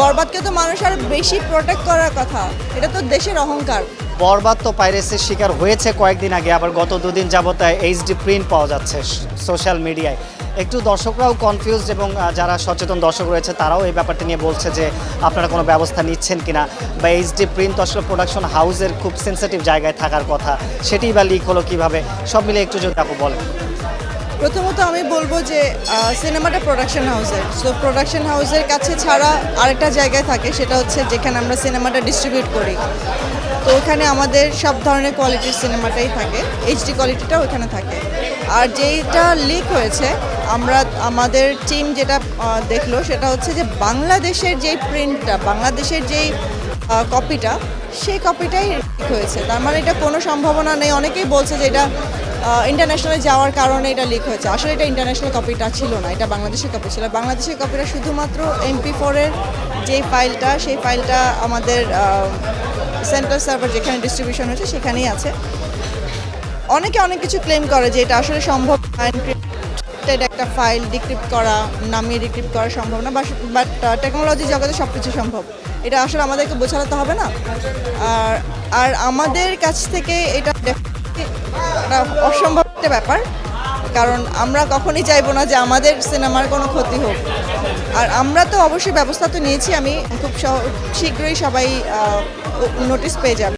বরবাদকে তো মানুষ আর বেশি প্রোটেক্ট করার কথা। এটা তো দেশের অহংকার। বরবাদ তো পাইরেসির শিকার হয়েছে কয়েকদিন আগে, আবার গত দুদিন যাবত এইচডি প্রিন্ট পাওয়া যাচ্ছে সোশ্যাল মিডিয়ায় একটু দর্শকরাও কনফিউজড এবং যারা সচেতন দর্শক রয়েছে, তারাও এই ব্যাপারটা নিয়ে বলছে যে, আপনারা কোনো ব্যবস্থা নিচ্ছেন কিনা? বা এইচডি প্রিন্ট আসলে প্রোডাকশন হাউসের খুব সেন্সিটিভ জায়গায় থাকার কথা। সেটি বা লিক হলো কীভাবে? সব মিলে একটু যদি আপু বলেন। প্রথমত আমি বলব যে সিনেমাটা প্রোডাকশন হাউসের সো প্রোডাকশন হাউসের কাছে ছাড়া আরেকটা জায়গায় থাকে, সেটা হচ্ছে যেখানে আমরা সিনেমাটা ডিস্ট্রিবিউট করি। তো ওখানে আমাদের সব ধরনের কোয়ালিটির সিনেমাটাই থাকে। এইচডি কোয়ালিটিটা ওখানে থাকে। আর যেইটা লিক হয়েছে, আমরা, আমাদের টিম যেটা দেখল, সেটা হচ্ছে যে বাংলাদেশের যেই প্রিন্টটা বাংলাদেশের যেই কপিটা সেই কপিটাই হয়েছে। তার মানে এটা কোনো সম্ভাবনা নেই। অনেকেই বলছে যে এটা ইন্টারন্যাশনালে যাওয়ার কারণে এটা লিক হয়েছে। আসলে এটা ইন্টারন্যাশনাল কপিটা ছিল না, এটা বাংলাদেশের কপি ছিল। বাংলাদেশের কপিটা শুধুমাত্র এমপি ফোরের যেই ফাইলটা সেই ফাইলটা আমাদের সেন্ট্রাল সার্ভার যেখানে ডিস্ট্রিবিউশন হয়েছে, সেখানেই আছে। অনেকে অনেক কিছু ক্লেম করে যে এটা আসলে সম্ভব এনক্রিপ্টেড একটা ফাইল ডিক্রিপ্ট করা, নামিয়ে ডিক্রিপ্ট করা সম্ভব না বাট টেকনোলজি জগতে সব কিছু সম্ভব। এটা আসলে আমাদেরকে বোঝাতে হবে না। আর আর আমাদের কাছ থেকে এটা অসম্ভব একটা ব্যাপার। কারণ আমরা কখনই চাইব না যে আমাদের সিনেমার কোনো ক্ষতি হোক। আর আমরা তো অবশ্যই ব্যবস্থা তো নিয়েছি, আমি খুব শীঘ্রই সবাই নোটিশ পেয়ে যাবে।